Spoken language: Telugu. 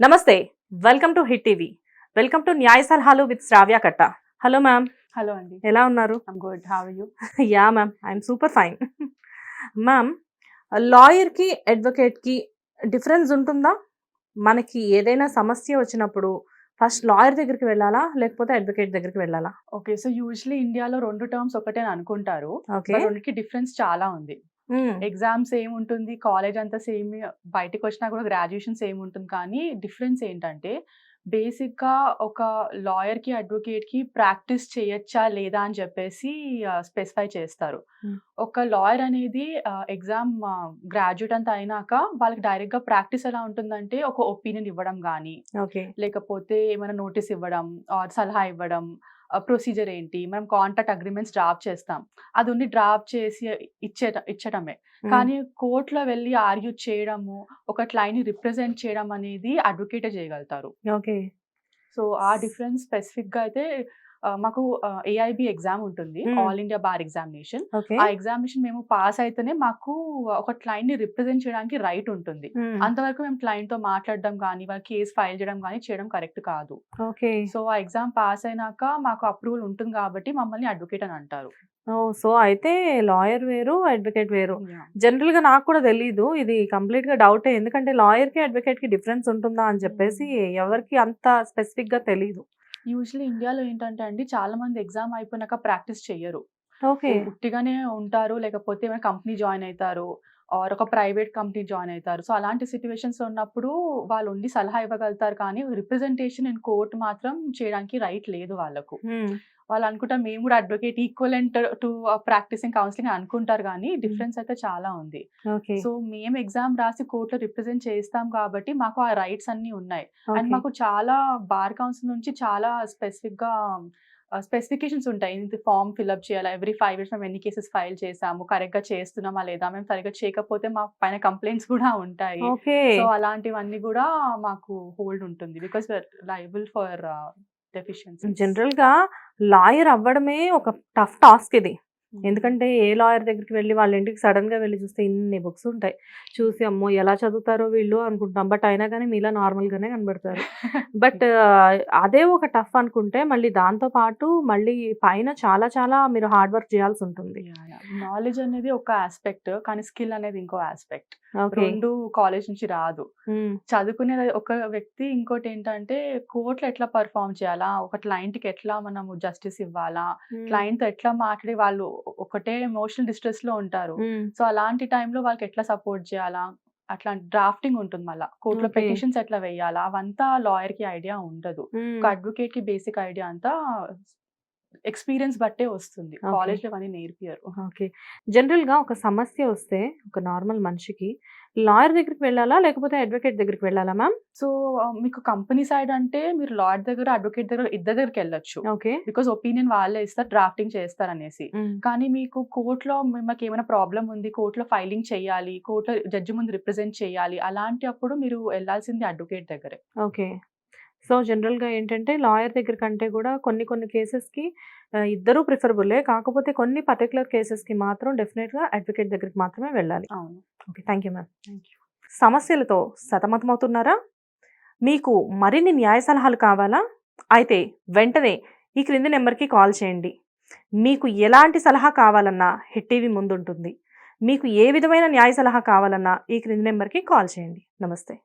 నమస్తే welcome to hit TV. Welcome to న్యాయ సలహాలు విత్ శ్రావ్య కట్ట. Hello ma'am. హలో అండి. ఎలా ఉన్నారు? Good. How you? Yeah ma'am I'm super fine. Ma'am లాయర్కి అడ్వకేట్కి డిఫరెన్స్ ఉంటుందా? మనకి ఏదైనా సమస్య వచ్చినప్పుడు ఫస్ట్ లాయర్ దగ్గరికి వెళ్ళాలా లేకపోతే అడ్వకేట్ దగ్గరికి వెళ్ళాలా? ఓకే సో యూజువలీ ఇండియాలో రెండు టర్మ్స్ ఒకటే అని అనుకుంటారు ఓకే. but రెండుకి డిఫరెన్స్ చాలా ఉంది. ఎగ్జామ్స్ ఏముంటుంది? కాలేజ్ అంతా సేమ్ బయటకు వచ్చినా కూడా గ్రాడ్యుయేషన్ సేమ్ ఉంటుంది కానీ డిఫరెన్స్ ఏంటంటే బేసిక్గా ఒక లాయర్కి అడ్వకేట్కి ప్రాక్టీస్ చేయొచ్చా లేదా అని చెప్పేసి స్పెసిఫై చేస్తారు. ఒక లాయర్ అనేది ఎగ్జామ్ గ్రాడ్యుయేట్ అంతా అయినాక వాళ్ళకి డైరెక్ట్గా ప్రాక్టీస్ ఎలా ఉంటుందంటే ఒక ఒపీనియన్ ఇవ్వడం కానీ లేకపోతే ఏమైనా నోటీస్ ఇవ్వడం ఆర్ సలహా ఇవ్వడం ప్రొసీజర్ ఏంటి? మనం కాంట్రాక్ట్ అగ్రిమెంట్స్ డ్రాఫ్ట్ చేస్తాం. అది ఉండి డ్రాఫ్ట్ చేసి ఇచ్చేట ఇచ్చటమే. కానీ కోర్టులో వెళ్ళి ఆర్గ్యూ చేయడము ఒక క్లైంట్ రిప్రజెంట్ చేయడం అనేది అడ్వకేటే చేయగలుగుతారు. ఓకే. సో ఆ డిఫరెన్స్ స్పెసిఫిక్గా అయితే మాకు ఏఐబి ఎగ్జామ్ ఉంటుంది. ఆల్ ఇండియా బార్ ఎగ్జామినేషన్ ఆ ఎగ్జామినేషన్ మేము పాస్ అయితేనే మాకు ఒక క్లైంట్ని రిప్రజెంట్ చేయడానికి రైట్ ఉంటుంది. అంతవరకు మేము క్లయింట్తో మాట్లాడడం కానీ వాళ్ళ కేసు ఫైల్ చేయడం కానీ చేయడం కరెక్ట్ కాదు. ఓకే. సో ఆ ఎగ్జామ్ పాస్ అయినాక మాకు అప్రూవల్ ఉంటుంది కాబట్టి మమ్మల్ని అడ్వకేట్ అని అంటారు. సో అయితే లాయర్ వేరు అడ్వకేట్ వేరు. జనరల్గా నాకు కూడా తెలియదు ఇది కంప్లీట్గా డౌటే ఎందుకంటే లాయర్కి అడ్వకేట్కి డిఫరెన్స్ ఉంటుందా అని చెప్పేసి ఎవరికి అంత స్పెసిఫిక్గా తెలియదు యూజువల్లీ ఇండియాలో ఏంటంటే అండి చాలా మంది ఎగ్జామ్ అయిపోయినాక ప్రాక్టీస్ చెయ్యరు. ఓకే. ఉట్టిగానే ఉంటారు లేకపోతే ఏమైనా కంపెనీ జాయిన్ అవుతారు ఆర్ ఒక ప్రైవేట్ కంపెనీ జాయిన్ అవుతారు సో అలాంటి సిచ్యువేషన్స్ ఉన్నప్పుడు వాళ్ళు ఉండి సలహా ఇవ్వగలుగుతారు కానీ రిప్రజెంటేషన్ ఇన్ కోర్ట్ మాత్రం చేయడానికి రైట్ లేదు వాళ్ళకు. వాళ్ళు అనుకుంటారు మేము కూడా advocate equivalent to practising counselling అనుకుంటారు కానీ డిఫరెన్స్ అయితే చాలా ఉంది. సో మేము ఎగ్జామ్ రాసి కోర్టులో రిప్రజెంట్ చేస్తాం కాబట్టి మాకు ఆ రైట్స్ అన్ని ఉన్నాయి. అండ్ మాకు చాలా బార్ కౌన్సిల్ నుంచి చాలా స్పెసిఫిక్గా స్పెసిఫికేషన్స్ ఉంటాయి. ఇది ఫామ్ ఫిల్అప్ చేయాలి? ఎవ్రీ ఫైవ్ ఇయర్స్ మేము ఎన్ని కేసెస్ ఫైల్ చేసాము? కరెక్ట్గా చేస్తున్నామా లేదా? మేము సరిగ్గా చేయకపోతే మా పైన కంప్లైంట్స్ కూడా ఉంటాయి. సో అలాంటివన్నీ కూడా మాకు హోల్డ్ ఉంటుంది. బికాస్ లైబుల్ ఫర్ డెఫిషియన్సీ జనరల్గా లాయర్ అవ్వడమే ఒక టఫ్ టాస్క్ ఇది. ఎందుకంటే ఏ లాయర్ దగ్గరికి వెళ్ళి వాళ్ళ ఇంటికి సడన్గా వెళ్ళి చూస్తే ఇన్ని బుక్స్ ఉంటాయి. చూసి అమ్మో ఎలా చదువుతారో వీళ్ళు అనుకుంటాం. బట్ అయినా కానీ మీలా నార్మల్ గానే కనబడతారు. బట్ అదే ఒక టఫ్ అనుకుంటే మళ్ళీ దాంతో పాటు మళ్ళీ పైన చాలా చాలా మీరు హార్డ్ వర్క్ చేయాల్సి ఉంటుంది. నాలెడ్జ్ అనేది ఒక ఆస్పెక్ట్ కానీ స్కిల్ అనేది ఇంకో ఆస్పెక్ట్. రెండు కాలేజ్ నుంచి రాదు. చదువుకునే ఒక వ్యక్తి ఇంకోటి ఏంటంటే కోర్టులో ఎట్లా పర్ఫామ్ చేయాలా? ఒక క్లయింట్కి ఎట్లా మనము జస్టిస్ ఇవ్వాలా? క్లయింట్తో ఎట్లా మాట్లాడి వాళ్ళు ఒకటే ఎమోషనల్ డిస్ట్రెస్లో ఉంటారు. సో అలాంటి టైంలో వాళ్ళకి ఎట్లా సపోర్ట్ చేయాలా? అట్లా డ్రాఫ్టింగ్ ఉంటుంది మళ్ళీ. కోర్టులో. పెటిషన్స్ ఎట్లా వేయాలా? అవంతా లాయర్కి ఐడియా ఉండదు. ఒక అడ్వకేట్కి బేసిక్ ఐడియా అంతా ఎక్స్పీరియన్స్ బట్టే వస్తుంది. కాలేజ్లో అవన్నీ నేర్పియరు ఓకే. జనరల్గా ఒక సమస్య వస్తే ఒక నార్మల్ మనిషికి లాయర్ దగ్గరికి వెళ్ళాలా? లేకపోతే అడ్వకేట్ దగ్గరికి వెళ్ళాలా మ్యామ్? సో మీకు కంపెనీ సైడ్ అంటే మీరు లాయర్ దగ్గర అడ్వకేట్ దగ్గర ఇద్దరు దగ్గరికి వెళ్ళొచ్చు. ఓకే. బికాస్ ఒపీనియన్ వాళ్ళే ఇస్తారు డ్రాఫ్టింగ్ చేస్తారు అనేసి. కానీ మీకు కోర్టులో మాకు ఏమైనా ప్రాబ్లం ఉంది కోర్టులో ఫైలింగ్ చేయాలి కోర్టులో జడ్జి ముందు రిప్రజెంట్ చేయాలి అలాంటి అప్పుడు మీరు వెళ్ళాల్సింది అడ్వకేట్ దగ్గరే. ఓకే. సో జనరల్గా ఏంటంటే లాయర్ దగ్గర కంటే కూడా కొన్ని కొన్ని కేసెస్కి ఇద్దరూ ప్రిఫరబులే. కాకపోతే కొన్ని పర్టికులర్ కేసెస్కి మాత్రం డెఫినెట్గా అడ్వకేట్ దగ్గరికి మాత్రమే వెళ్ళాలి. అవును. Okay. Thank you ma'am. Thank you. సమస్యలతో సతమతమవుతున్నారా? మీకు మరిన్ని న్యాయ సలహాలు కావాలా? అయితే వెంటనే ఈ క్రింది నెంబర్కి కాల్ చేయండి. మీకు ఎలాంటి సలహా కావాలన్నా హిట్ టీవీ ముందుంటుంది. మీకు ఏ విధమైన న్యాయ సలహా కావాలన్నా ఈ క్రింది నెంబర్కి కాల్ చేయండి. నమస్తే.